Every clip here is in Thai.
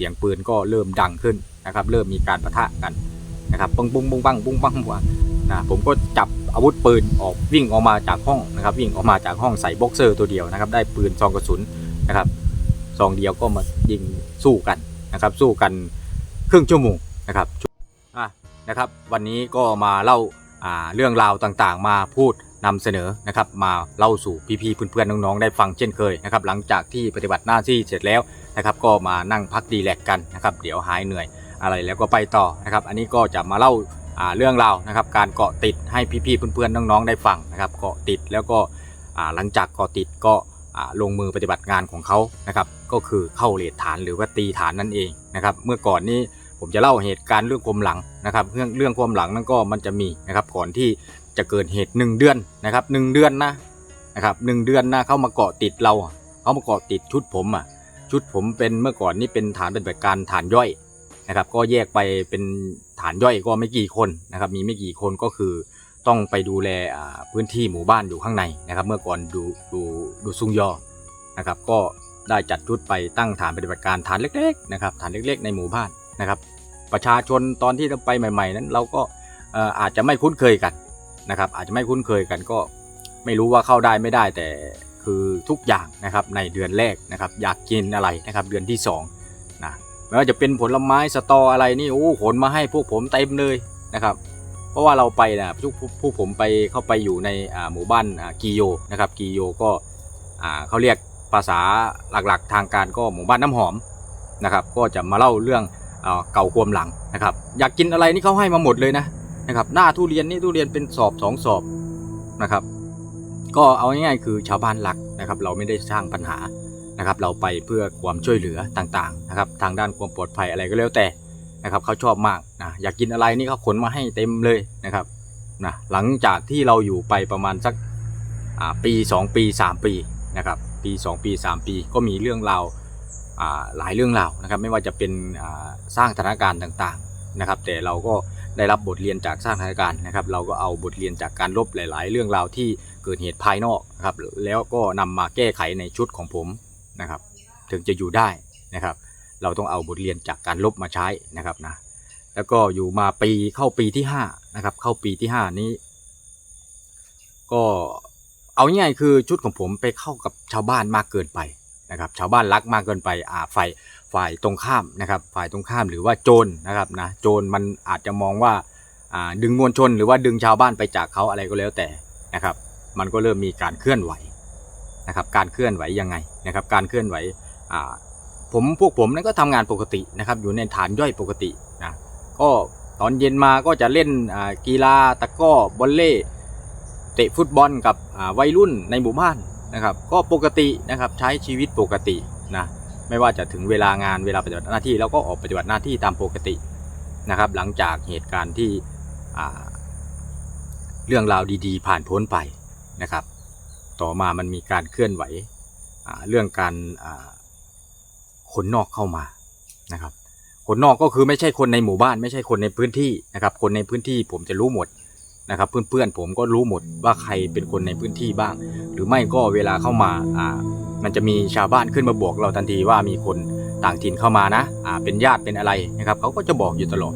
สียงปืนก็เริ่มดังขึ้นนะครับ เริ่มมีการประทะกันนะครับปุ้งปุ้งปุ้งปังปุ้งปังปังนะผมก็จับอาวุธปืนออกวิ่งออกมาจากห้องนะครับ วิ่งออกมาจากห้องใส่บ็อกเซอร์ตัวเดียวนะครับ ได้ปืนซองกระสุนนะครับซองเดียวก็มายิงสู้กันนะครับ สู้กันครึ่งชั่วโมงนะครับอะนะครับ วันนี้ก็มาเล่าอ่าเรื่องราวต่างๆ มาพูดนำเสนอนะครับ มาเล่าสู่พี่ๆเพื่อนๆน้องๆได้ฟังเช่นเคยนะครับ หลังจากที่ปฏิบัติหน้าที่เสร็จแล้ว นะครับก็มานั่งพักดีแลกกันนะครับเดี๋ยวหายเหนื่อยอะไรแล้วก็ไปต่อนะครับ อันนี้ก็จะมาเล่าเรื่องราวนะครับ การเกาะติดให้พี่ๆเพื่อนๆน้องๆได้ฟังนะครับเกาะติดแล้วก็หลังจากเกาะติดก็ลงมือปฏิบัติงานของเขานะครับ ก็คือเข้าเลทฐานหรือว่าตีฐานนั่นเองนะครับ เมื่อก่อนนี้ผมจะเล่าเหตุการณ์เรื่องความหลังนะครับ เรื่องเรื่องความหลังนั่นก็มันจะมีนะครับ ก่อนที่จะเกิดเหตุหนึ่งเดือนนะครับหนึ่งเดือนนะนะครับหนึ่งเดือนนะเขามาเกาะติดเราเขามาเกาะติดชุดผมอะ ชุดผมเป็นเมื่อก่อนนี่เป็นฐานปฏิบัติการฐานย่อยนะครับ ก็แยกไปเป็นฐานย่อยก็ไม่กี่คนนะครับ มีไม่กี่คนก็คือต้องไปดูแลพื้นที่หมู่บ้านอยู่ข้างในนะครับ เมื่อก่อนดูดูดูซุงยอนะครับ ก็ได้จัดชุดไปตั้งฐานปฏิบัติการฐานเล็กๆนะครับฐานเล็ก ๆ ในหมู่บ้านนะครับ ประชาชนตอนที่เราไปใหม่ ๆ นั้นเราก็อาจจะไม่คุ้นเคยกันนะครับ อาจจะไม่คุ้นเคยกันก็ไม่รู้ว่าเข้าได้ไม่ได้แต่ คือทุกอย่างนะครับในเดือนแรกนะครับอยากกินอะไรนะครับเดือนที่2นะไม่ว่าจะเป็นผลไม้สตออะไรนี่โอ้ขนมาให้พวกผมเต็มเลยนะครับ เพราะว่าเราไปนะพวกผมไปเข้าไปอยู่ในหมู่บ้านกีโยนะครับกีโยก็เขาเรียกภาษาหลักๆ ทางการก็หมู่บ้านน้ำหอมนะครับ ก็จะมาเล่าเรื่องอ่าเก่าความหลังนะครับ อยากกินอะไรนี่เขาให้มาหมดเลยนะนะครับ หน้าทุเรียนนี่ทุเรียนเป็นสอบสองสอบนะครับ ก็เอาง่ายๆคือชาวบ้านหลักนะครับ เราไม่ได้สร้างปัญหานะครับ เราไปเพื่อความช่วยเหลือต่างๆนะครับ ทางด้านความปลอดภัยอะไรก็แล้วแต่นะครับเขาชอบมากนะอยากกินอะไรนี่เขาขนมาให้เต็มเลยนะครับนะหลังจากที่เราอยู่ไปประมาณสักอ่าปี 2 ปี 3 ปีนะครับปี 2 ปี 3 ปีก็มีเรื่องราวอ่าหลายเรื่องราวนะครับ ไม่ว่าจะเป็นอ่าสร้างสถานการณ์ต่างๆนะครับ แต่เราก็ได้รับบทเรียนจากสร้างสถานการณ์นะครับ เราก็เอาบทเรียนจากการลบหลาย ๆ เรื่องราวที่ เกิดเหตุภายนอกนะครับ แล้วก็นำมาแก้ไขในชุดของผมนะครับ ถึงจะอยู่ได้นะครับ เราต้องเอาบทเรียนจากการลบมาใช้นะครับนะ แล้วก็อยู่มาปีเข้าปีที่ห้านะครับ เข้าปีที่ห้านี้ ก็เอาง่ายคือชุดของผมไปเข้ากับชาวบ้านมากเกินไปนะครับชาวบ้านรักมากเกินไปอ่าฝ่ายฝ่ายตรงข้ามนะครับ ฝ่ายตรงข้ามหรือว่าโจรนะครับนะโจรมันอาจจะมองว่าอ่าดึงมวลชนหรือว่าดึงชาวบ้านไปจากเขาอะไรก็แล้วแต่นะครับ มันก็เริ่มมีการเคลื่อนไหวนะครับ การเคลื่อนไหวยังไงนะครับ การเคลื่อนไหวผมพวกผมนั้นก็ทำงานปกตินะครับ อยู่ในฐานย่อยปกตินะก็ตอนเย็นมาก็จะเล่นกีฬาตะก้อบอลเล่เตะฟุตบอลกับวัยรุ่นในหมู่บ้านนะครับ ก็ปกตินะครับใช้ชีวิตปกตินะไม่ว่าจะถึงเวลางานเวลาปฏิบัติหน้าที่เราก็ออกปฏิบัติหน้าที่ตามปกตินะครับ หลังจากเหตุการณ์ที่เรื่องราวดีๆ ผ่านพ้นไป นะครับ ต่อมามันมีการเคลื่อนไหวเรื่องการอ่าคนนอกเข้ามานะครับคนนอกก็คือไม่ใช่คนในหมู่บ้าน ไม่ใช่คนในพื้นที่นะครับ คนในพื้นที่ผมจะรู้หมดนะครับ เพื่อนๆผมก็รู้หมดว่าใครเป็นคนในพื้นที่บ้าง หรือไม่ก็เวลาเข้ามาอ่ามันจะมีชาวบ้านขึ้นมาบอกเราทันทีว่ามีคนต่างถิ่นเข้ามานะอ่าเป็นญาติเป็นอะไรนะครับเขาก็จะบอกอยู่ตลอด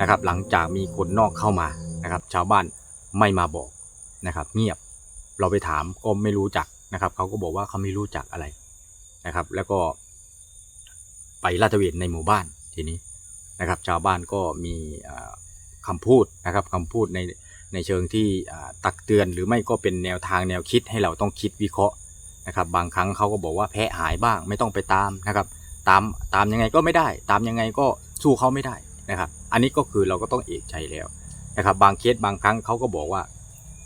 นะครับ หลังจากมีคนนอกเข้ามานะครับ ชาวบ้านไม่มาบอกนะครับ เงียบ เราไปถามก็ไม่รู้จักนะครับเขาก็บอกว่าเขาไม่รู้จักอะไรนะครับ แล้วก็ไปลาดตระเวนในหมู่บ้านทีนี้นะครับ ชาวบ้านก็มีอ่าคำพูดนะครับคำพูดในในเชิงที่ตักเตือนหรือไม่ก็เป็นแนวทางแนวคิดให้เราต้องคิดวิเคราะห์นะครับ บางครั้งเขาก็บอกว่าแพ้หายบ้างไม่ต้องไปตามนะครับ ตามตามยังไงก็ไม่ได้ ตามยังไงก็สู้เขาไม่ได้นะครับ อันนี้ก็คือเราก็ต้องเอกใจแล้วนะครับ บางเคสบางครั้งเขาก็บอกว่า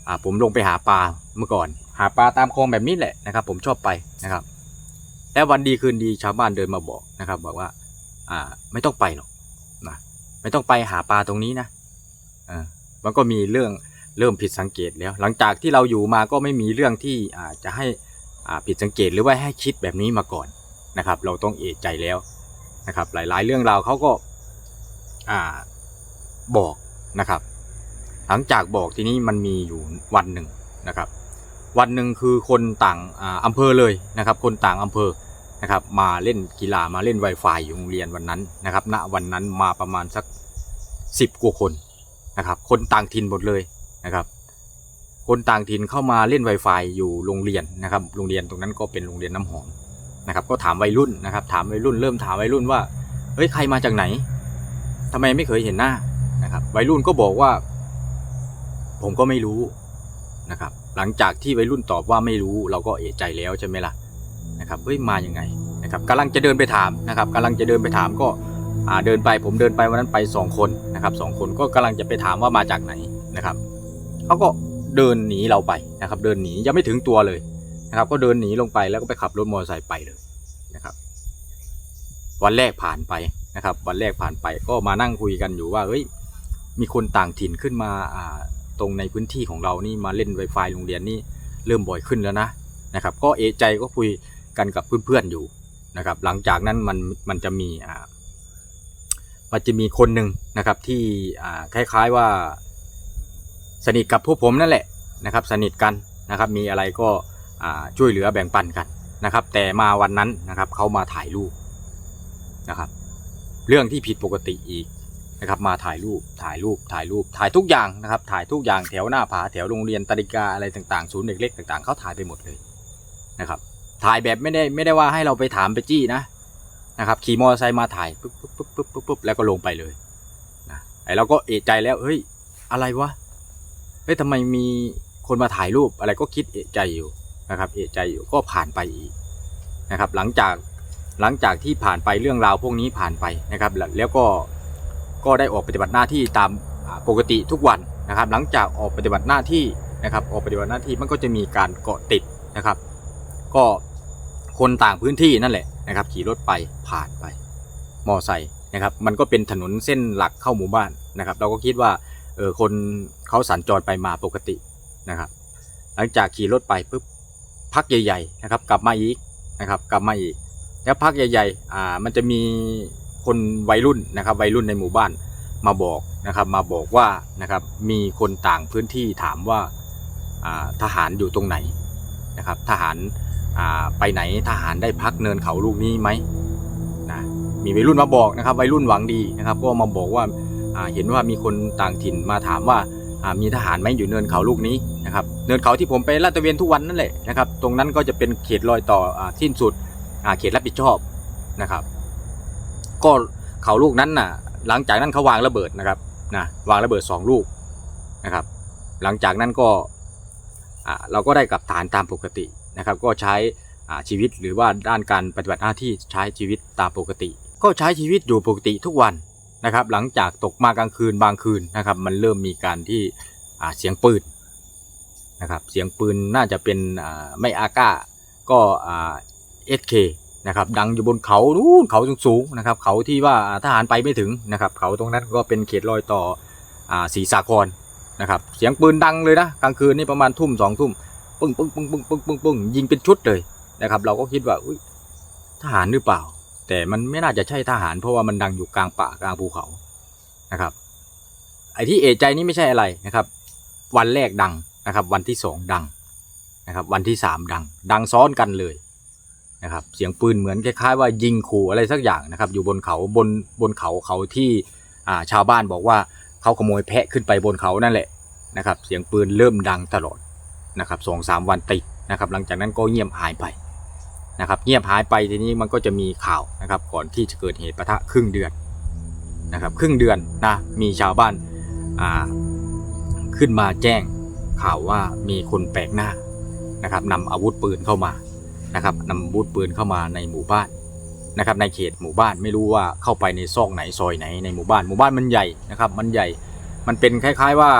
อ่าผมลงไปหาปลาเมื่อก่อน หาปลาตามคลองแบบนี้แหละนะครับ ผมชอบไปนะครับแล้ววันดีคืนดีชาวบ้านเดินมาบอกนะครับ บอกว่า อ่า ไม่ต้องไปหรอกนะไม่ต้องไปหาปลาตรงนี้นะอ่ามันก็มีเรื่องเริ่มผิดสังเกตแล้ว หลังจากที่เราอยู่มาก็ไม่มีเรื่องที่อ่าจะให้อ่าผิดสังเกตหรือว่าให้คิดแบบนี้มาก่อนนะครับ เราต้องเอะใจแล้วนะครับ หลาย ๆ เรื่องราวเขาก็อ่าบอกนะครับ หลังจากบอกทีนี้มันมีอยู่วันหนึ่งนะครับ วันหนึ่งคือคนต่างอาอำเภอเลยนะครับ คนต่างอำเภอนะครับ มาเล่นกีฬามาเล่น Wi-Fi อยู่โรงเรียนวันนั้นนะครับ ณวันนั้นมาประมาณสักสิบกว่าคนนะครับ คนต่างถิ่นหมดเลยนะครับ คนต่างถิ่นเข้ามาเล่น Wi-Fi อยู่โรงเรียนนะครับ โรงเรียนตรงนั้นก็เป็นโรงเรียนน้ำหอมนะครับ ก็ถามวัยรุ่นนะครับ ถามวัยรุ่นเริ่มถามวัยรุ่นว่าเฮ้ยใครมาจากไหนทำไมไม่เคยเห็นหน้านะครับ วัยรุ่นก็บอกว่า ผมก็ไม่รู้นะครับ หลังจากที่วัยรุ่นตอบว่าไม่รู้เราก็เอะใจแล้วใช่ไหมล่ะนะครับเฮ้ยมายังไงนะครับกำลังจะเดินไปถามนะครับกำลังจะเดินไปถามก็เดินไปผมเดินไปวันนั้นไปสองคนนะครับสองคนก็กำลังจะไปถามว่ามาจากไหนนะครับเขาก็เดินหนีเราไปนะครับเดินหนียังไม่ถึงตัวเลยนะครับ ก็เดินหนีลงไปแล้วก็ไปขับรถมอเตอร์ไซค์ไปเลยนะครับ วันแรกผ่านไปนะครับ วันแรกผ่านไปก็มานั่งคุยกันอยู่ว่าเฮ้ยมีคนต่างถิ่นขึ้นมาอ่า ตรงในพื้นที่ของเรานี่มาเล่น Wi-Fi โรงเรียนนี่เริ่มบ่อยขึ้นแล้วนะนะครับ ก็เอใจก็คุยกันกับเพื่อนๆอยู่นะครับ หลังจากนั้นมันมันจะมีอ่ามันจะมีคนหนึ่งนะครับที่อ่าคล้ายๆว่าสนิทกับพวกผมนั่นแหละนะครับ สนิทกันนะครับ มีอะไรก็อ่าช่วยเหลือแบ่งปันกันนะครับ แต่มาวันนั้นนะครับเขามาถ่ายรูปนะครับ เรื่องที่ผิดปกติอีก นะครับมาถ่ายรูปถ่ายรูปถ่ายรูปถ่ายทุกอย่างนะครับถ่ายทุกอย่างแถวหน้าผาแถวโรงเรียนตริกาอะไรต่างๆศูนย์เด็กเล็กต่างๆเขาถ่ายไปหมดเลยนะครับถ่ายแบบไม่ได้ไม่ได้ว่าให้เราไปถามไปจี้นะนะครับขี่มอเตอร์ไซค์มาถ่ายปุ๊บปุ๊บปุ๊บปุ๊บปุ๊บปุ๊บแล้วก็ลงไปเลยนะไอเราก็เอะใจแล้วเฮ้ยอะไรวะเฮ้ยทำไมมีคนมาถ่ายรูปอะไรก็คิดเอะใจอยู่นะครับเอะใจอยู่ก็ผ่านไปอีกนะครับหลังจากหลังจากที่ผ่านไปเรื่องราวพวกนี้ผ่านไปนะครับแล้วก็ ก็ได้ออกปฏิบัติหน้าที่ตามปกติทุกวันนะครับ หลังจากออกปฏิบัติหน้าที่นะครับ ออกปฏิบัติหน้าที่มันก็จะมีการเกาะติดนะครับ ก็คนต่างพื้นที่นั่นแหละนะครับ ขี่รถไปผ่านไปมอไซค์นะครับ มันก็เป็นถนนเส้นหลักเข้าหมู่บ้านนะครับ เราก็คิดว่าเออคนเขาสัญจรไปมาปกตินะครับ หลังจากขี่รถไปปุ๊บพักใหญ่ ๆ นะครับ กลับมาอีกนะครับ กลับมาอีก แล้วพักใหญ่ๆอ่ามันจะมี คนวัยรุ่นนะครับวัยรุ่นในหมู่บ้านมาบอกนะครับมาบอกว่านะครับมีคนต่างพื้นที่ถามว่าทหารอยู่ตรงไหนนะครับทหารไปไหนทหารได้พักเนินเขาลูกนี้ไหมนะมีวัยรุ่นมาบอกนะครับวัยรุ่นหวังดีนะครับ ก็มาบอกว่าเห็นว่ามีคนต่างถิ่นมาถามว่ามีทหารไหมอยู่เนินเขาลูกนี้นะครับเนินเขาที่ผมไปลาดตระเวนทุกวันนั่นแหละนะครับ ตรงนั้นก็จะเป็นเขตรอยต่ออาสิ้นสุดเขตรับผิดชอบนะครับ ก็เขาลูกนั้นน่ะ หลังจากนั้นเขาวางระเบิดนะครับนะวางระเบิดสองลูกนะครับ หลังจากนั้นก็เราก็ได้กลับฐานตามปกตินะครับ ก็ใช้ชีวิตหรือว่าด้านการปฏิบัติหน้าที่ใช้ชีวิตตามปกติ ก็ใช้ชีวิตอยู่ปกติทุกวันนะครับ หลังจากตกมากลางคืนบางคืนนะครับ มันเริ่มมีการที่เสียงปืนนะครับ เสียงปืนน่าจะเป็นไม่อาก้าก็เอ่า SK นะครับ ดังอยู่บนเขานู้นเขาสูงๆนะครับ เขาที่ว่าทหารไปไม่ถึงนะครับ เขาตรงนั้นก็เป็นเขตรอยต่อศรีสาครนะครับ เสียงปืนดังเลยนะกลางคืนนี่ประมาณทุ่มสองทุ่มปึ้งปึ้งปึ้งปึ้งปึ้งปึ้งปึ้งยิงเป็นชุดเลยนะครับ เราก็คิดว่าอุ้ยทหารหรือเปล่า แต่มันไม่น่าจะใช่ทหาร เพราะว่ามันดังอยู่กลางป่ากลางภูเขานะครับ ไอ้ที่เอะใจนี่ไม่ใช่อะไรนะครับ วันแรกดังนะครับ วันที่สองดังนะครับ วันที่สามดัง ดังซ้อนกันเลย นะครับเสียงปืนเหมือนคล้ายๆว่ายิงขู่อะไรสักอย่างนะครับอยู่บนเขาบนบนเขาเขาที่ชาวบ้านบอกว่าเขาขโมยแพะขึ้นไปบนเขานั่นแหละนะครับเสียงปืนเริ่มดังตลอดนะครับสองสามวันติดนะครับหลังจากนั้นก็เงียบหายไปนะครับเงียบหายไปทีนี้มันก็จะมีข่าวนะครับก่อนที่จะเกิดเหตุประทะครึ่งเดือนนะครับครึ่งเดือนนะมีชาวบ้านขึ้นมาแจ้งข่าวว่ามีคนแปลกหน้านะครับนำอาวุธปืนเข้ามา นะครับนำอาวุธปืนเข้ามาในหมู่บ้านนะครับในเขตหมู่บ้านไม่รู้ว่าเข้าไปในซอกไหนซอยไหนในหมู่บ้านหมู่บ้านมันใหญ่นะครับ มันใหญ่มันเป็นคล้าย ๆว่า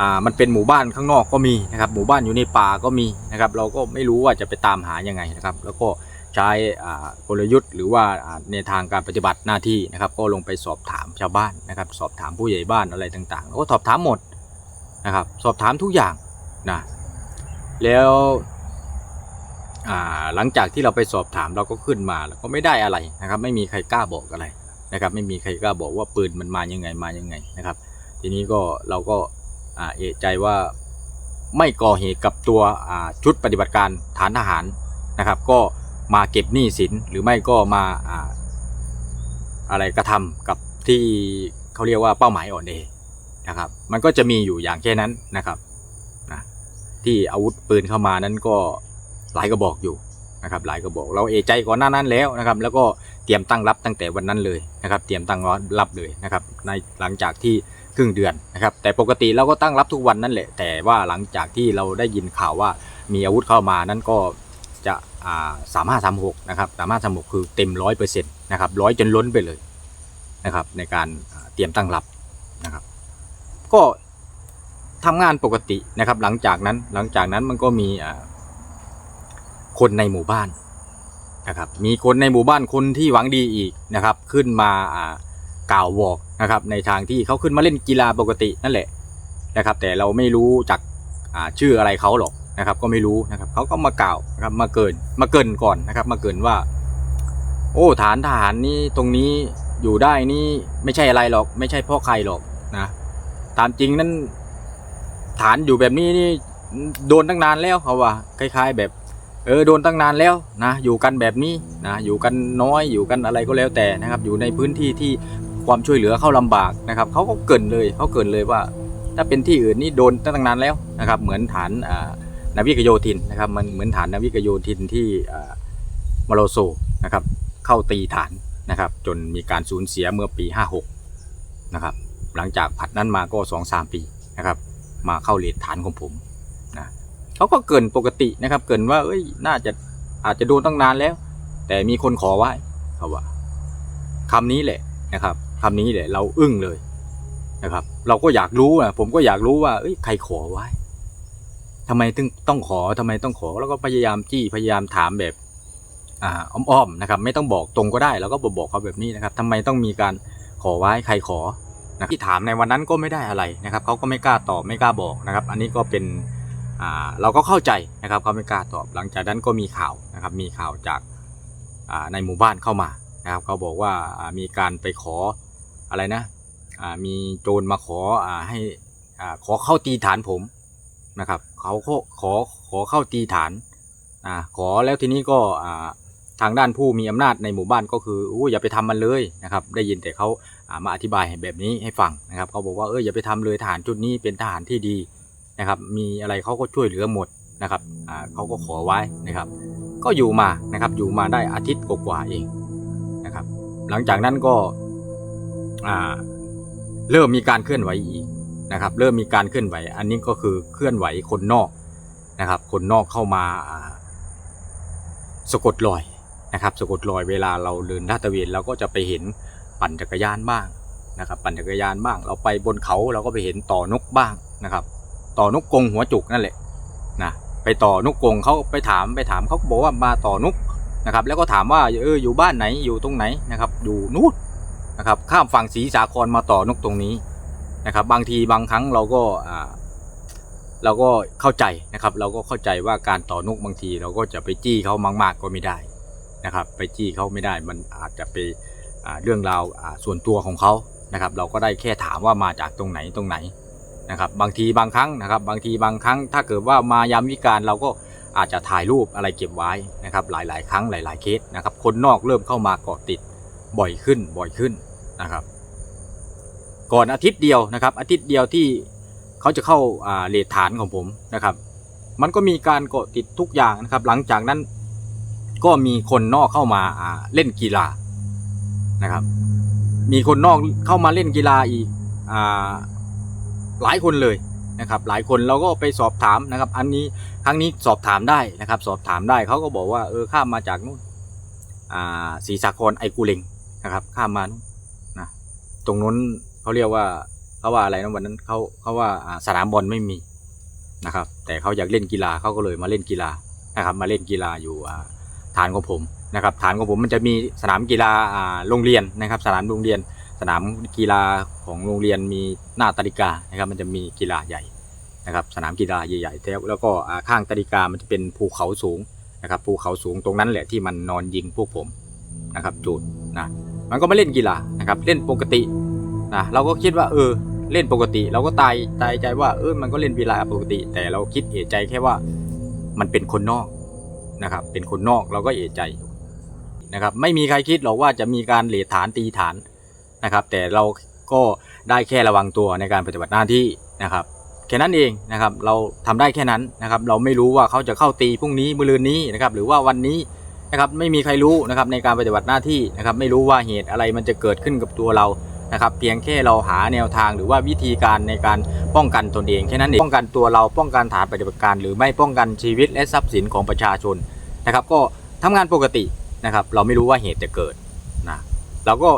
อ่ามันเป็นหมู่บ้านข้างนอกก็มีนะครับหมู่บ้านอยู่ในป่าก็มีนะครับ เราก็ไม่รู้ว่าจะไปตามหายังไงนะครับ แล้วก็ใช้กลยุทธ์ หรือว่าในทางการปฏิบัติหน้าที่นะครับ ก็ลงไปสอบถามชาวบ้านนะครับ สอบถามผู้ใหญ่บ้านอะไรต่างๆแล้วก็สอบถามหมดนะครับ สอบถามทุกอย่างนะแล้ว หลังจากที่เราไปสอบถามเราก็ขึ้นมาแล้วก็ไม่ได้อะไรนะครับ ไม่มีใครกล้าบอกอะไรนะครับ ไม่มีใครกล้าบอกว่าปืนมันมายังไงมายังไงนะครับ ทีนี้ก็เราก็เอะใจว่าไม่ก่อเหตุกับตัวชุดปฏิบัติการฐานทหารนะครับ ก็มาเก็บหนี้สินหรือไม่ก็มาอาอะไรกระทำกับที่เขาเรียกว่าเป้าหมายอ่อนเอนะครับ มันก็จะมีอยู่อย่างแค่นั้นนะครับนะที่อาวุธปืนเข้ามานั้นก็ หลายกระบอกอยู่นะครับหลายกระบอก เราเอใจก่อนหน้านั้นแล้วนะครับ แล้วก็เตรียมตั้งรับตั้งแต่วันนั้นเลยนะครับ เตรียมตั้งรับเลยนะครับ ในหลังจากที่ครึ่งเดือนนะครับ แต่ปกติเราก็ตั้งรับทุกวันนั่นแหละ แต่ว่าหลังจากที่เราได้ยินข่าวว่ามีอาวุธเข้ามานั้นก็จะสามห้าสามหกนะครับสามห้าสามหกคือเต็มร้อยเปอร์เซ็นต์นะครับร้อยจนล้นไปเลยนะครับ ในการเตรียมตั้งรับนะครับ ก็ทำงานปกตินะครับ หลังจากนั้นหลังจากนั้นมันก็มีอ่า คนในหมู่บ้านนะครับ มีคนในหมู่บ้านคนที่หวังดีอีกนะครับ ขึ้นมาอ่ากล่าวบอกนะครับ ในทางที่เขาขึ้นมาเล่นกีฬาปกตินั่นแหละนะครับ แต่เราไม่รู้จักอ่าชื่ออะไรเขาหรอกนะครับ ก็ไม่รู้นะครับเขาก็มากล่าวนะครับมาเกินมาเกินก่อนนะครับ มาเกินว่า โอ้ฐานทหารนี่ตรงนี้อยู่ได้นี่ไม่ใช่อะไรหรอก ไม่ใช่เพ่อใครหรอกนะตามจริงนั้นฐานอยู่แบบนี้นี่โดนตั้งนานแล้วเขาว่าคล้าย ๆ แบบ เออโดนตั้งนานแล้วนะอยู่กันแบบนี้นะอยู่กันน้อยอยู่กันอะไรก็แล้วแต่นะครับ อยู่ในพื้นที่ที่ความช่วยเหลือเข้าลำบากนะครับเขาก็เกินเลยเขาเกินเลยว่า ถ้าเป็นที่อื่นนี่โดนตั้งนานแล้วนะครับ เหมือนฐานอ่านาวิกโยธินนะครับ มันเหมือนฐานนาวิกโยธินที่มาโลโซนะครับ เข้าตีฐานนะครับ จนมีการสูญเสียเมื่อปี 56 นะครับ หลังจากผัดนั้นมาก็สองสามปีนะครับ มาเข้าเลทฐานของผม เขาก็เกินปกตินะครับ เกินว่า เอ้ย น่าจะอาจจะโดนตั้งนานแล้ว แต่มีคนขอไว้เขาว่าคำนี้แหละนะครับคำนี้แหละ เราอึ้งเลยนะครับ เราก็อยากรู้นะผมก็อยากรู้ว่า เอ้ย ใครขอไว้ทำไมถึงต้องขอทำไมต้องขอ แล้วก็พยายามจี้พยายามถามแบบอ่าอ้อมๆนะครับ ไม่ต้องบอกตรงก็ได้เราก็บอกบอกเขาแบบนี้นะครับทำไมต้องมีการขอไว้ใครขอนะที่ถามในวันนั้นก็ไม่ได้อะไรนะครับเขาก็ไม่กล้าตอบไม่กล้าบอกนะครับ อันนี้ก็เป็น เราก็เข้าใจนะครับเขาไม่กล้าตอบหลังจากนั้นก็มีข่าวนะครับมีข่าวจากในหมู่บ้านเข้ามานะครับเขาบอกว่ามีการไปขออะไรนะมีโจรมาขออให้ขอเข้าตีฐานผมนะครับเขาขอขอขอเข้าตีฐานอขอแล้วทีนี้ก็ทางด้านผู้มีอำนาจในหมู่บ้านก็คืออู้อย่าไปทำมันเลยนะครับได้ยินแต่เขาามาอธิบายแบบนี้ให้ฟังนะครับเขาบอกว่าเอออย่าไปทำเลยทหารจุดนี้เป็นทหารที่ดี นะครับ มีอะไรเขาก็ช่วยเหลือหมดนะครับเขาก็ขอไว้นะครับ ก็อยู่มานะครับ อยู่มาได้อาทิตย์กว่าเองนะครับ หลังจากนั้นก็เริ่มมีการเคลื่อนไหวอีกนะครับ เริ่มมีการเคลื่อนไหว อันนี้ก็คือเคลื่อนไหวคนนอกนะครับ คนนอกเข้ามาอ่าสะกดรอยนะครับ สะกดรอยเวลาเราเดินลาดตระเวนเราก็จะไปเห็นปั่นจักรยานบ้างนะครับ ปั่นจักรยานบ้าง เราไปบนเขาเราก็ไปเห็นต่อนกบ้างนะครับ ต่อนกกงหัวจุกนั่นแหละนะไปต่อนกกงเขาไปถามไปถามเขาบอกว่ามาต่อนกนะครับ แล้วก็ถามว่าเอออยู่บ้านไหนอยู่ตรงไหนนะครับ อยู่นู่นนะครับข้ามฝั่งศรีสาครมาต่อนกตรงนี้นะครับ บางทีบางครั้งเราก็อ่าเราก็เข้าใจนะครับ เราก็เข้าใจว่าการต่อนกบางที เราก็จะไปจี้เขามาก ๆ ก็ไม่ได้นะครับ ไปจี้เขาไม่ได้มันอาจจะไปอ่าเรื่องราวอ่าส่วนตัวของเขานะครับ เราก็ได้แค่ถามว่ามาจากตรงไหนตรงไหน นะครับบางทีบางครั้งนะครับบางทีบางครั้งถ้าเกิดว่ามายามวิการเราก็อาจจะถ่ายรูปอะไรเก็บไว้นะครับหลาย ๆ ครั้งหลาย ๆ เคสนะครับคนนอกเริ่มเข้ามาเกาะติดบ่อยขึ้นบ่อยขึ้นนะครับ ก่อนอาทิตย์เดียวนะครับ อาทิตย์เดียวที่เขาจะเข้าาเลทฐานของผมนะครับ มันก็มีการเกาะติดทุกอย่างนะครับ หลังจากนั้นก็มีคนนอกเข้ามาาเล่นกีฬานะครับ มีคนนอกเข้ามาเล่นกีฬาอีกอ่า หลายคนเลยนะครับหลายคนเราก็ไปสอบถามนะครับ อันนี้ครั้งนี้สอบถามได้นะครับ สอบถามได้เขาก็บอกว่าเออข้ามมาจากนู่นอ่าศรีสาครไอกูเลงนะครับ ข้ามมานู่นนะตรงนู้นเขาเรียกว่าเขาว่าอะไรนะวันนั้นเขาเขาว่าสนามบอลไม่มีนะครับ แต่เขาอยากเล่นกีฬาเขาก็เลยมาเล่นกีฬานะครับ มาเล่นกีฬาอยู่ฐานของผมนะครับ ฐานของผมมันจะมีสนามกีฬาโรงเรียนนะครับ สนามโรงเรียน สนามกีฬาของโรงเรียนมีหน้าตาฬิกานะครับมันจะมีกีฬาใหญ่นะครับสนามกีฬาใหญ่ๆแล้วก็ข้างตาฬิกามันจะเป็นภูเขาสูงนะครับภูเขาสูงตรงนั้นแหละที่มันนอนยิงพวกผมนะครับจุดนะมันก็ไม่เล่นกีฬานะครับเล่นปกตินะเราก็คิดว่าเออเล่นปกติ เราก็ตายตายใจว่าเออมันก็เล่นกีฬาปกติ แต่เราคิดเอะใจแค่ว่ามันเป็นคนนอกนะครับเป็นคนนอกเราก็เอะใจนะครับไม่มีใครคิดหรอกว่าจะมีการเหลฐานตีฐาน นะครับ แต่เราก็ได้แค่ระวังตัวในการปฏิบัติหน้าที่นะครับแค่นั้นเองนะครับ เราทำได้แค่นั้นนะครับ เราไม่รู้ว่าเขาจะเข้าตีพรุ่งนี้มะรืนนี้นะครับ หรือว่าวันนี้นะครับไม่มีใครรู้นะครับในการปฏิบัติหน้าที่นะครับ ไม่รู้ว่าเหตุอะไรมันจะเกิดขึ้นกับตัวเรานะครับ เพียงแค่เราหาแนวทางหรือว่าวิธีการในการป้องกันตนเองแค่นั้นเองป้องกันตัวเราป้องกันฐานปฏิบัติการ หรือไม่ป้องกันชีวิตและทรัพย์สินของประชาชนนะครับ ก็ทำงานปกตินะครับ เราไม่รู้ว่าเหตุจะเกิดนะเราก็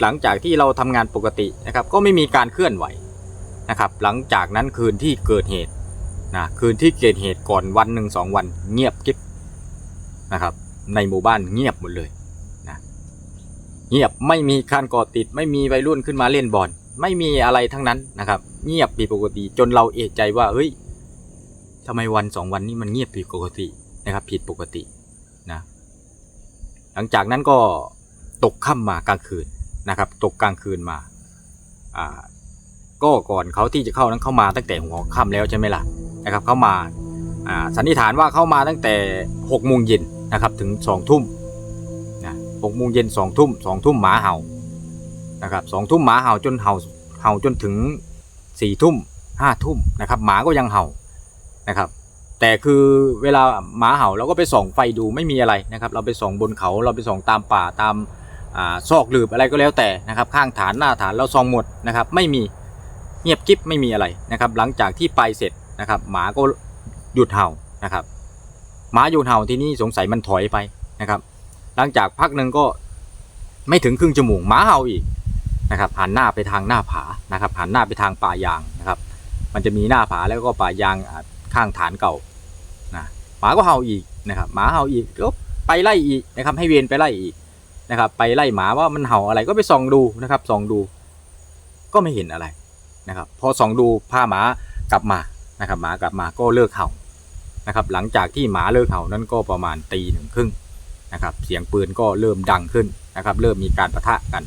หลังจากที่เราทำงานปกตินะครับ ก็ไม่มีการเคลื่อนไหวนะครับ หลังจากนั้นคืนที่เกิดเหตุนะคืนที่เกิดเหตุก่อนวันหนึ่งสองวันเงียบกิ๊บนะครับ ในหมู่บ้านเงียบหมดเลยนะเงียบไม่มีการก่อติด ไม่มีวัยรุ่นขึ้นมาเล่นบอลไม่มีอะไรทั้งนั้นนะครับ เงียบผิดปกติจนเราเอะใจว่าเฮ้ยทำไมวันสองวันนี้มันเงียบผิดปกตินะครับผิดปกตินะหลังจากนั้นก็ตกค่ำมากลางคืน นะครับ ตกกลางคืนมาอ่าก็ก่อนเขาที่จะเข้านั้นเข้ามาตั้งแต่หัวค่ำแล้วใช่ไหมล่ะนะครับเข้ามาอ่าสันนิษฐานว่าเข้ามาตั้งแต่หกโมงเย็นนะครับถึงสองทุ่มนะหกโมงเย็นสองทุ่มสองทุ่มหมาเห่านะครับสองทุ่มหมาเห่าจนเห่าเห่าจนถึงสี่ทุ่มห้าทุ่มนะครับหมาก็ยังเห่านะครับ แต่คือเวลาหมาเห่าเราก็ไปส่องไฟดูไม่มีอะไรนะครับ เราไปส่องบนเขาเราไปส่องตามป่าตาม ซอกหลืบอะไรก็แล้วแต่นะครับ ข้างฐานหน้าฐานเราส่องหมดนะครับ ไม่มีเงียบกิ๊บไม่มีอะไรนะครับ หลังจากที่ไปเสร็จนะครับ หมาก็หยุดเห่านะครับหมาหยุดเห่าที่นี่สงสัยมันถอยไปนะครับ หลังจากพักหนึ่งก็ไม่ถึงครึ่งชั่วโมงหมาเห่าอีกนะครับหันหน้าไปทางหน้าผานะครับหันหน้าไปทางป่ายางนะครับ มันจะมีหน้าผาแล้วก็ป่ายางข้างฐานเก่านะหมาก็เห่าอีกนะครับหมาเห่าอีกก็ไปไล่อีกนะครับ ให้เวรไปไล่อีก นะครับ ไปไล่หมาว่ามันเห่าอะไรก็ไปส่องดูนะครับส่องดู ก็ไม่เห็นอะไรนะครับ พอส่องดูพาหมากลับมานะครับ หมากลับมาก็เลิกเห่านะครับ หลังจากที่หมาเลิกเห่านั้นก็ประมาณตีหนึ่งครึ่งนะครับ เสียงปืนก็เริ่มดังขึ้นนะครับ เริ่มมีการประทะกัน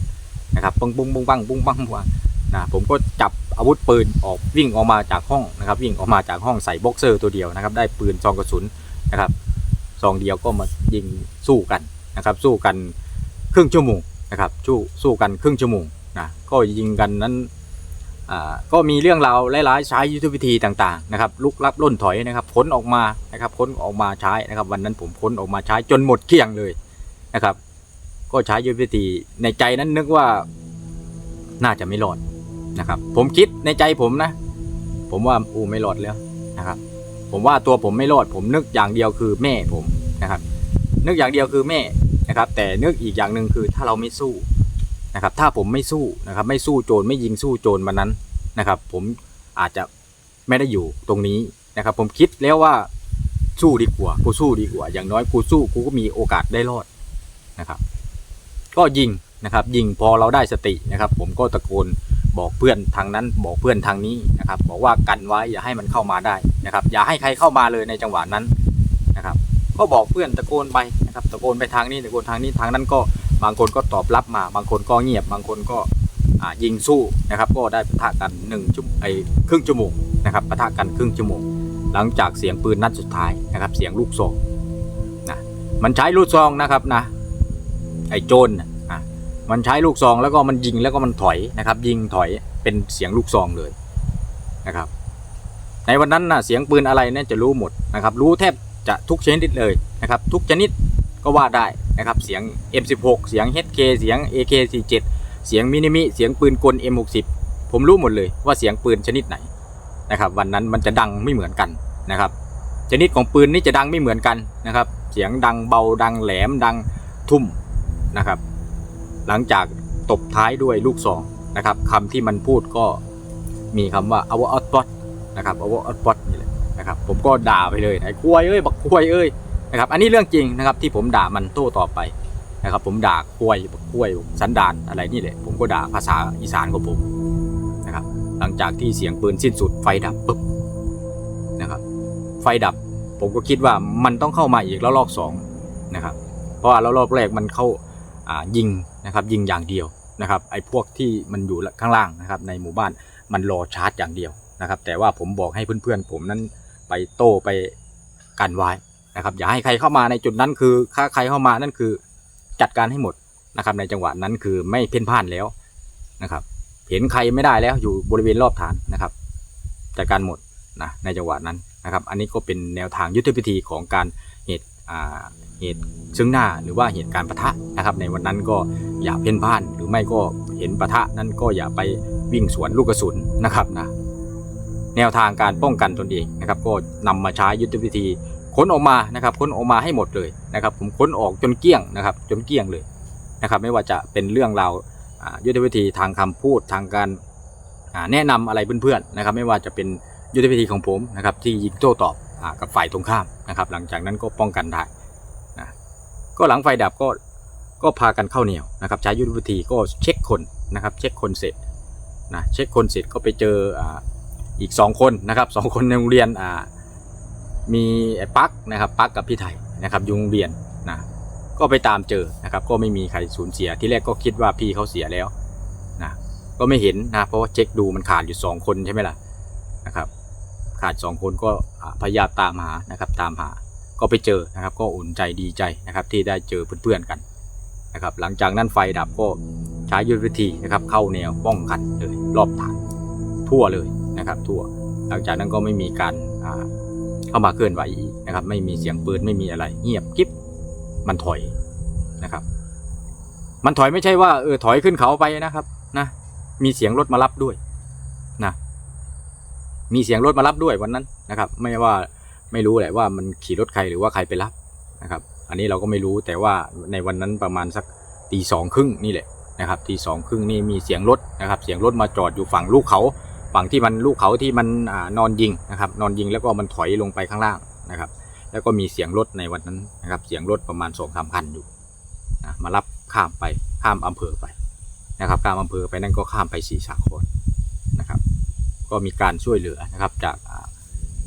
นะครับปุ้งปุ้งปุ้งปังปุ้งปังปุ้งปังนะผมก็จับอาวุธปืนออกวิ่งออกมาจากห้องนะครับ วิ่งออกมาจากห้องใส่บ็อกเซอร์ตัวเดียวนะครับ ได้ปืนซองกระสุนนะครับซองเดียวก็มายิงสู้กันนะครับ สู้กัน ครึ่งชั่วโมงนะครับสู้สู้กันครึ่งชั่วโมงนะก็ยิงกันนั้นก็มีเรื่องราวหลายๆใช้ยุทธวิธีต่างๆนะครับลุกลับล่นถอยนะครับค้นออกมานะครับค้นออกมาใช้นะครับวันนั้นผมค้นออกมาใช้จนหมดเกลี้ยงเลยนะครับ ก็ใช้ยุทธวิธีในใจนั้นนึกว่าน่าจะไม่รอดนะครับ ผมคิดในใจผมนะ ผมว่าอูไม่รอดแล้วนะครับ ผมว่าตัวผมไม่รอด ผมนึกอย่างเดียวคือแม่ผมนะครับ นึกอย่างเดียวคือแม่นะครับ แต่นึกอีกอย่างหนึ่งคือถ้าเราไม่สู้นะครับ ถ้าผมไม่สู้นะครับ ไม่สู้โจรไม่ยิงสู้โจรวันนั้นนะครับ ผมอาจจะไม่ได้อยู่ตรงนี้นะครับ ผมคิดแล้วว่าสู้ดีกว่ากูสู้ดีกว่า อย่างน้อยกูสู้กูก็มีโอกาสได้รอดนะครับ ก็ยิงนะครับ ยิงพอเราได้สตินะครับ ผมก็ตะโกนบอกเพื่อนทางนั้นบอกเพื่อนทางนี้นะครับ บอกว่ากันไว้อย่าให้มันเข้ามาได้นะครับ อย่าให้ใครเข้ามาเลยในจังหวะนั้นนะครับ ก็บอกเพื่อนตะโกนไปนะครับตะโกนไปทางนี้ตะโกนทางนี้ทางนั้นก็บางคนก็ตอบรับมา บางคนก็เงียบ บางคนก็ยิงสู้นะครับ ก็ได้ปะทะกันหนึ่งชั่วไอ้ครึ่งชั่วโมงนะครับปะทะกันครึ่งชั่วโมงหลังจากเสียงปืนนัดสุดท้ายนะครับ เสียงลูกซองนะมันใช้ลูกซองนะครับนะไอ้โจรนอะมันใช้ลูกซองแล้วก็มันยิงแล้วก็มันถอยนะครับ ยิงถอยเป็นเสียงลูกซองเลยนะครับ ในวันนั้นนะเสียงปืนอะไรเนี่ยจะรู้หมดนะครับ รู้แทบ จะทุกชนิดเลยนะครับ ทุกชนิดก็ว่าได้นะครับ เสียง M16 เสียง HK เสียง AK47 เสียงมินิมิเสียงปืนกล M60 ผมรู้หมดเลยว่าเสียงปืนชนิดไหนนะครับ วันนั้นมันจะดังไม่เหมือนกันนะครับ ชนิดของปืนนี่จะดังไม่เหมือนกันนะครับ เสียงดังเบาดังแหลมดังทุ่มนะครับ หลังจากตบท้ายด้วยลูกซองนะครับคำที่มันพูดก็มีคำว่า our output นะครับ our output นี่แหละ นะครับผมก็ด่าไปเลยไอ้ควยเอ้ยบักควยเอ้ยนะครับอันนี้เรื่องจริงนะครับที่ผมด่ามันโต้ตอบไปนะครับผมด่าควยบักควยสันดานอะไรนี่แหละผมก็ด่าภาษาอีสานของผมนะครับหลังจากที่เสียงปืนสิ้นสุดไฟดับปุ๊บนะครับไฟดับผมก็คิดว่ามันต้องเข้ามาอีกแล้วรอบสองนะครับเพราะว่าแล้วรอบแรกมันเข้าายิงนะครับยิงอย่างเดียวนะครับไอ้พวกที่มันอยู่ข้างล่างนะครับในหมู่บ้านมันรอชาร์จอย่างเดียวนะครับแต่ว่าผมบอกให้เพื่อนๆผมนั้น โต้ไปกันไว้นะครับ อย่าให้ใครเข้ามาในจุดนั้นคือถ้าใครเข้ามานั่นคือจัดการให้หมดนะครับ ในจังหวะนั้นคือไม่เพ่นพ่านแล้วนะครับ เห็นใครไม่ได้แล้วอยู่บริเวณรอบฐานนะครับ จัดการหมดนะในจังหวะนั้นนะครับ อันนี้ก็เป็นแนวทางยุทธวิธีของการเหตุอ่าเหตุซึ่งหน้าหรือว่าเหตุการณ์ปะทะนะครับ ในวันนั้นก็อย่าเพ่นพ่านหรือไม่ก็เห็นปะทะนั้นก็อย่าไปวิ่งสวนลูกกระสุนนะครับนะ แนวทางการป้องกันตนเองนะครับก็นำมาใช้ยุทธวิธีค้นออกมานะครับค้นออกมาให้หมดเลยนะครับ ผมค้นออกจนเกลี้ยงนะครับจนเกลี้ยงเลยนะครับ ไม่ว่าจะเป็นเรื่องราวยุทธวิธีทางคำพูดทางการแนะนำอะไรเพื่อนๆนะครับ ไม่ว่าจะเป็นยุทธวิธีของผมนะครับที่ยิงโต้ตอบอกับฝ่ายตรงข้ามนะครับ หลังจากนั้นก็ป้องกันได้นะก็หลังไฟดับก็ก็พากันเข้าเหนียวนะครับ ใช้ยุทธวิธีก็เช็คคนนะครับ เช็คคนเสร็จนะเช็คคนเสร็จก็ไปเจอ อีกสองคนนะครับสองคนในโรงเรียนอ่ามีไอ้ปักนะครับปักกับพี่ไทยนะครับยุงเรียนนะก็ไปตามเจอนะครับ ก็ไม่มีใครสูญเสียที่แรกก็คิดว่าพี่เขาเสียแล้วนะก็ไม่เห็นนะเพราะว่าเช็คดูมันขาดอยู่สองคนใช่ไหมล่ะนะครับขาดสองคนก็พยายามตามหานะครับตามหาก็ไปเจอนะครับ ก็อุ่นใจดีใจนะครับที่ได้เจอเพื่อนๆกันนะครับ หลังจากนั้นไฟดับก็ใช้ยุทธวิธีนะครับเข้าแนวป้องกันเลยรอบฐานทั่วเลย นะครับ ทั่ว หลังจากนั้นก็ไม่มีการเข้ามาเคลื่อนไหวอีกนะครับ ไม่มีเสียงปืนไม่มีอะไร เงียบกิ๊บมันถอยนะครับ มันถอยไม่ใช่ว่าเออถอยขึ้นเขาไปนะครับนะมีเสียงรถมารับด้วยนะมีเสียงรถมารับด้วยวันนั้นนะครับ ไม่ว่าไม่รู้แหละว่ามันขี่รถใครหรือว่าใครไปรับนะครับ อันนี้เราก็ไม่รู้แต่ว่าในวันนั้นประมาณสักตีสองครึ่งนี่แหละนะครับตีสองครึ่งนี่มีเสียงรถนะครับ เสียงรถมาจอดอยู่ฝั่งลูกเขา ฝั่งที่มันลูกเขาที่มันอนอนยิงนะครับ นอนยิงแล้วก็มันถอยลงไปข้างล่างนะครับ แล้วก็มีเสียงรถในวันนั้นนะครับ เสียงรถประมาณสองสามคันอยู่นะมารับข้ามไปข้ามอำเภอไปนะครับข้ามอำเภอไปนั่นก็ข้ามไปสี่สาครนะครับ ก็มีการช่วยเหลือนะครับ จาก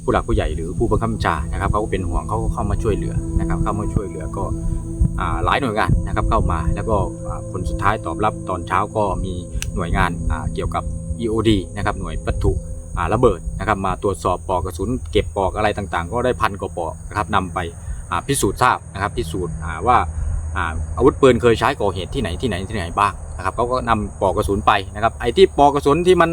ผู้หลักผู้ใหญ่หรือผู้บังคับบัญชานะครับเขาก็เป็นห่วงเขาก็เข้ามาช่วยเหลือนะครับ เข้ามาช่วยเหลือก็หลายหน่วยงานนะครับเข้ามาแล้วก็ผลสุดท้ายตอบรับตอนเช้าก็มีหน่วยงานเกี่ยวกับ EOD นะครับหน่วยวัตถุระเบิดนะครับมาตรวจสอบปลอกกระสุนเก็บปลอกอะไรต่างๆ ก็ได้พันกว่าปลอกนะครับนำไปพิสูจน์ทราบนะครับพิสูจน์ว่าอาวุธปืนเคยใช้ก่อเหตุที่ไหนที่ไหนที่ไหนบ้างนะครับเขาก็นำปลอกกระสุนไปนะครับไอ้ที่ปลอกกระสุนที่มัน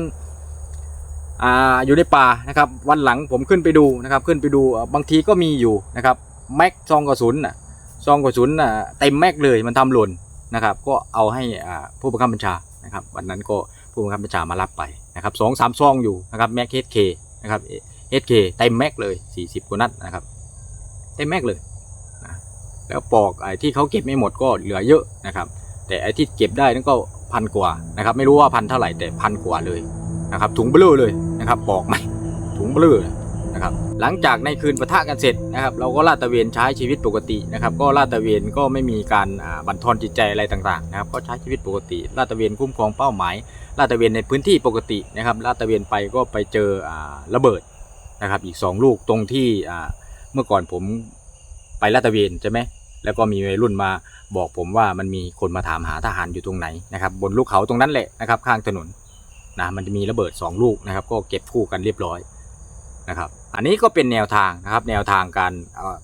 ออยู่ในป่านะครับวันหลังผมขึ้นไปดูนะครับขึ้นไปดูบางทีก็มีอยู่นะครับแม็กซองกระสุนน่ะซองกระสุนน่ะเต็มแม็กเลยมันทำหล่นนะครับก็เอาให้ผู้บังคับบัญชานะครับวันนั้นก็ ผู้บังคับบัญชามารับไปนะครับสองสามซองอยู่นะครับแม็กเฮดเคนะครับเฮดเคเต็มแม็กเลยสี่สิบกว่านัดนะครับเต็มแม็กเลยนะแล้วปอกไอ้ที่เขาเก็บไม่หมดก็เหลือเยอะนะครับ แต่ไอ้ที่เก็บได้นั่นก็พันกว่านะครับ ไม่รู้ว่าพันเท่าไหร่แต่พันกว่าเลยนะครับถุงเบลอเลยนะครับปอกไหมถุงเบลอย นะครับหลังจากในคืนปะทะกันเสร็จนะครับเราก็ลาดตระเวนใช้ชีวิตปกตินะครับก็ลาดตระเวนก็ไม่มีการบั่นทอนจิตใจอะไรต่างๆนะครับก็ใช้ชีวิตปกติลาดตระเวนคุ้มครองเป้าหมายลาดตระเวนในพื้นที่ปกตินะครับลาดตระเวนไปก็ไปเจอระเบิดนะครับอีกสองลูกตรงที่เมื่อก่อนผมไปลาดตระเวนใช่ไหมแล้วก็มีวัยรุ่นมาบอกผมว่ามันมีคนมาถามหาทหารอยู่ตรงไหนนะครับบนลูกเขาตรงนั้นแหละนะครับข้างถนนนะมันจะมีระเบิด 2 ลูกนะครับก็เก็บคู่กันเรียบร้อยนะครับ อันนี้ก็เป็นแนวทางนะครับแนวทางการ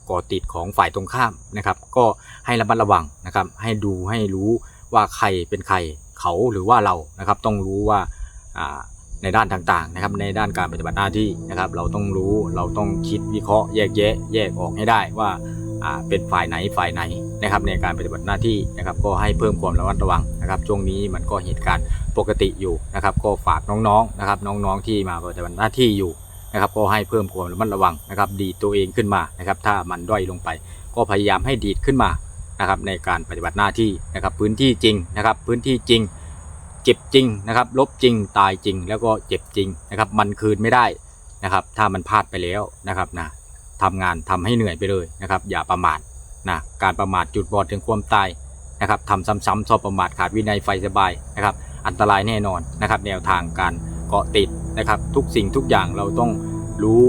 ก่อติดของฝ่ายตรงข้ามนะครับ ก็ให้ระมัดระวังนะครับ ให้ดูให้รู้ว่าใครเป็นใครเขาหรือว่าเรานะครับ ต้องรู้ว่าในด้านต่างๆนะครับ ในด้านการปฏิบัติหน้าที่นะครับ เราต้องรู้เราต้องคิดวิเคราะห์แยกแยะ แยกออกให้ได้ว่าเป็นฝ่ายไหนฝ่ายไหนนะครับ ในการปฏิบัติหน้าที่นะครับ ก็ให้เพิ่มความระมัดระวังนะครับ ช่วงนี้มันก็เหตุการณ์ปกติอยู่นะครับ ก็ฝากน้องๆนะครับ น้องๆที่มาปฏิบัติหน้าที่อยู่ นะครับก็ให้เพิ่มความระมัดระวังนะครับ ดีตัวเองขึ้นมานะครับ ถ้ามันด้อยลงไป ก็พยายามให้ดีดขึ้นมานะครับ ในการปฏิบัติหน้าที่นะครับ พื้นที่จริงนะครับ พื้นที่จริง เจ็บจริงนะครับ ลบจริงตายจริง แล้วก็เจ็บจริงนะครับ มันคืนไม่ได้นะครับ ถ้ามันพลาดไปแล้วนะครับนะทำงานทำให้เหนื่อยไปเลยนะครับ อย่าประมาทนะการประมาทจุดบอดถึงความตายนะครับทำซ้ำๆชอบประมาทขาดวินัยไฟสบายนะครับ อันตรายแน่นอนนะครับ แนวทางการ เกาะติดนะครับ ทุกสิ่งทุกอย่างเราต้องรู้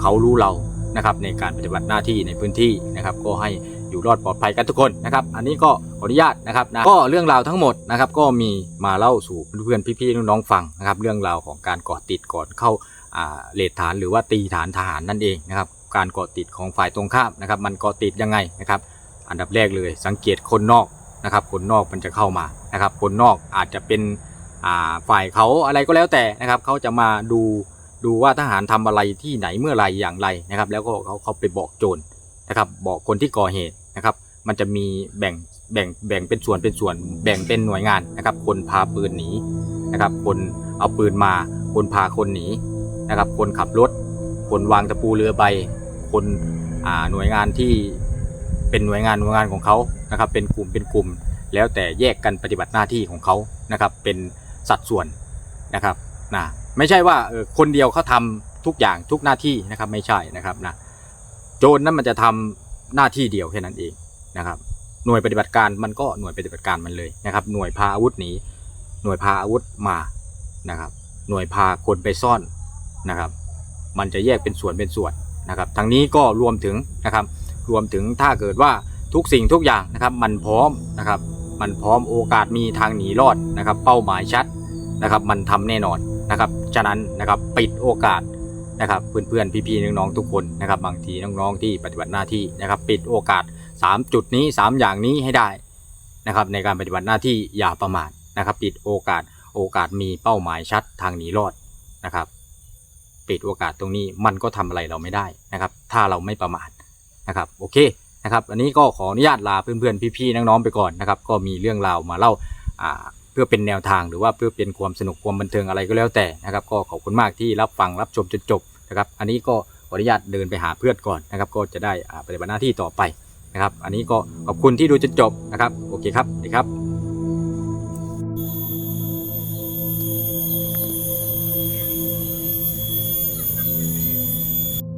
เขารู้เรานะครับ ในการปฏิบัติหน้าที่ในพื้นที่นะครับ ก็ให้อยู่รอดปลอดภัยกันทุกคนนะครับ อันนี้ก็ขออนุญาตนะครับนะก็เรื่องราวทั้งหมดนะครับ ก็มีมาเล่าสู่เพื่อนๆพี่ๆน้องๆฟังนะครับ เรื่องราวของการเกาะติดก่อนเข้าอ่าเลทฐานหรือว่าตีฐานทหารนั่นเองนะครับ การเกาะติดของฝ่ายตรงข้ามนะครับ มันเกาะติดยังไงนะครับ อันดับแรกเลยสังเกตคนนอกนะครับ คนนอกมันจะเข้ามานะครับ คนนอกอาจจะเป็น ฝ่ายเขาอะไรก็แล้วแต่นะครับเขาจะมาดูดูว่าทหารทำอะไรที่ไหนเมื่อไรอย่างไรนะครับ แล้วก็เขาเขาไปบอกโจรนะครับ บอกคนที่ก่อเหตุนะครับ มันจะมีแบ่งแบ่งแบ่งเป็นส่วนเป็นส่วน แบ่งเป็นหน่วยงานนะครับ คนพาปืนหนีนะครับ คนเอาปืนมา คนพาคนหนีนะครับ คนขับรถ คนวางตะปูเรือใบ คนหน่วยงานที่เป็นหน่วยงานหน่วยงานของเขานะครับ เป็นกลุ่มเป็นกลุ่ม แล้วแต่แยกกันปฏิบัติหน้าที่ของเขานะครับ เป็น สัดส่วนนะครับนะไม่ใช่ว่าคนเดียวเขาทำทุกอย่างทุกหน้าที่นะครับไม่ใช่นะครับนะโจรนั้นมันจะทำหน้าที่เดียวแค่นั้นเองนะครับ หน่วยปฏิบัติการมันก็หน่วยปฏิบัติการมันเลยนะครับ หน่วยพาอาวุธหนีหน่วยพาอาวุธมานะครับ หน่วยพาคนไปซ่อนนะครับ มันจะแยกเป็นส่วนเป็นส่วนนะครับทั้งนี้ก็รวมถึงนะครับรวมถึงถ้าเกิดว่าทุกสิ่งทุกอย่างนะครับ มันพร้อมนะครับ มันพร้อมโอกาสมีทางหนีรอดนะครับ เป้าหมายชัดนะครับมันทำแน่นอนนะครับฉะนั้นนะครับปิดโอกาสนะครับเพื่อนๆพี่ๆน้องๆทุกคนนะครับบางทีน้องๆที่ปฏิบัติหน้าที่นะครับปิดโอกาส 3 จุดนี้ 3 อย่างนี้ให้ได้นะครับในการปฏิบัติหน้าที่อย่าประมาทนะครับปิดโอกาสโอกาสมีเป้าหมายชัดทางหนีรอดนะครับปิดโอกาสตรงนี้มันก็ทำอะไรเราไม่ได้นะครับถ้าเราไม่ประมาทนะครับโอเค นะครับอันนี้ก็ขออนุญาตลาเพื่อนๆพี่ๆน้องๆไปก่อนนะครับก็มีเรื่องราวมาเล่าเพื่อเป็นแนวทางหรือว่าเพื่อเป็นความสนุกความบันเทิงอะไรก็แล้วแต่นะครับก็ขอบคุณมากที่รับฟังรับชมจนจบนะครับอันนี้ก็ขออนุญาตเดินไปหาเพื่อนก่อนนะครับก็จะได้ปฏิบัติหน้าที่ต่อไปนะครับอันนี้ก็ขอบคุณที่ดูจนจบนะครับโอเคครับดีครับ